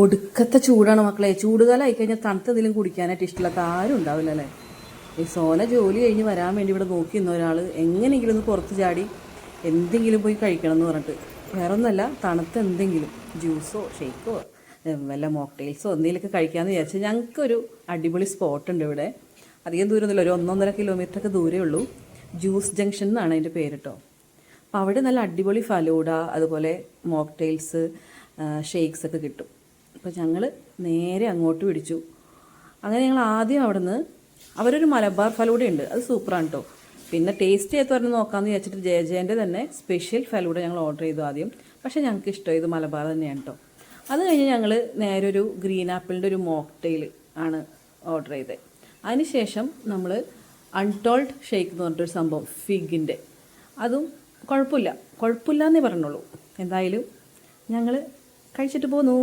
ഒടുക്കത്തെ ചൂടാണ് മക്കളെ. ചൂടുകാലം ആയിക്കഴിഞ്ഞാൽ തണുത്തതിലും കുടിക്കാനായിട്ട് ഇഷ്ടമില്ലാത്ത ആരും ഉണ്ടാവില്ല അല്ലേ? ഈ സോന ജോലി കഴിഞ്ഞ് വരാൻ വേണ്ടി ഇവിടെ നോക്കി നിന്ന ഒരാൾ എങ്ങനെയെങ്കിലും ഒന്ന് പുറത്ത് ചാടി എന്തെങ്കിലും പോയി കഴിക്കണം എന്ന് പറഞ്ഞിട്ട്. വേറെ ഒന്നല്ല തണുത്ത എന്തെങ്കിലും ജ്യൂസോ ഷേക്കോ വല്ല മോക്ടെയിൽസോ എന്തെങ്കിലുമൊക്കെ കഴിക്കാമെന്ന് വിചാരിച്ചാൽ ഞങ്ങൾക്കൊരു അടിപൊളി സ്പോട്ട് ഉണ്ട് ഇവിടെ. അധികം ദൂരമൊന്നുമില്ല ഒരു ഒന്നൊന്നര കിലോമീറ്റർ ഒക്കെ ദൂരമേ ഉള്ളൂ. ജ്യൂസ് ജംഗ്ഷൻ എന്നാണ് അതിന്റെ പേര് കേട്ടോ അപ്പോൾ അവിടെ നല്ല അടിപൊളി ഫലൂഡ അതുപോലെ മോക്ടെയിൽസ് ഷേക്സ് ഒക്കെ കിട്ടും. അപ്പോൾ ഞങ്ങൾ നേരെ അങ്ങോട്ട് പിടിച്ചു. അങ്ങനെ ഞങ്ങൾ ആദ്യം അവിടെ നിന്ന് അവരൊരു മലബാർ ഫലൂഡ ഉണ്ട്. അത് സൂപ്പറാണ് കേട്ടോ പിന്നെ ടേസ്റ്റ് ചെയ്ത് പറഞ്ഞ് നോക്കാമെന്ന് വിചാരിച്ചിട്ട് ജയ ജയന്റെ തന്നെ സ്പെഷ്യൽ ഫലൂഡ ഞങ്ങൾ ഓർഡർ ചെയ്തു ആദ്യം. പക്ഷേ ഞങ്ങൾക്ക് ഇഷ്ടം ഇത് മലബാർ തന്നെയാണ് കേട്ടോ അത് കഴിഞ്ഞ് ഞങ്ങൾ നേരെ ഒരു ഗ്രീൻ ആപ്പിളിന്റെ ഒരു മോക്ടെയിൽ ആണ് ഓർഡർ ചെയ്തത് അതിനുശേഷം നമ്മൾ അൺടോൾഡ് ഷേക്ക് എന്ന് പറഞ്ഞിട്ടൊരു സംഭവം ഫിഗിന്റെ അതും കുഴപ്പമില്ല. കുഴപ്പമില്ല എന്നേ പറഞ്ഞുള്ളൂ. എന്തായാലും ഞങ്ങൾ കഴിച്ചിട്ട് പോന്നു.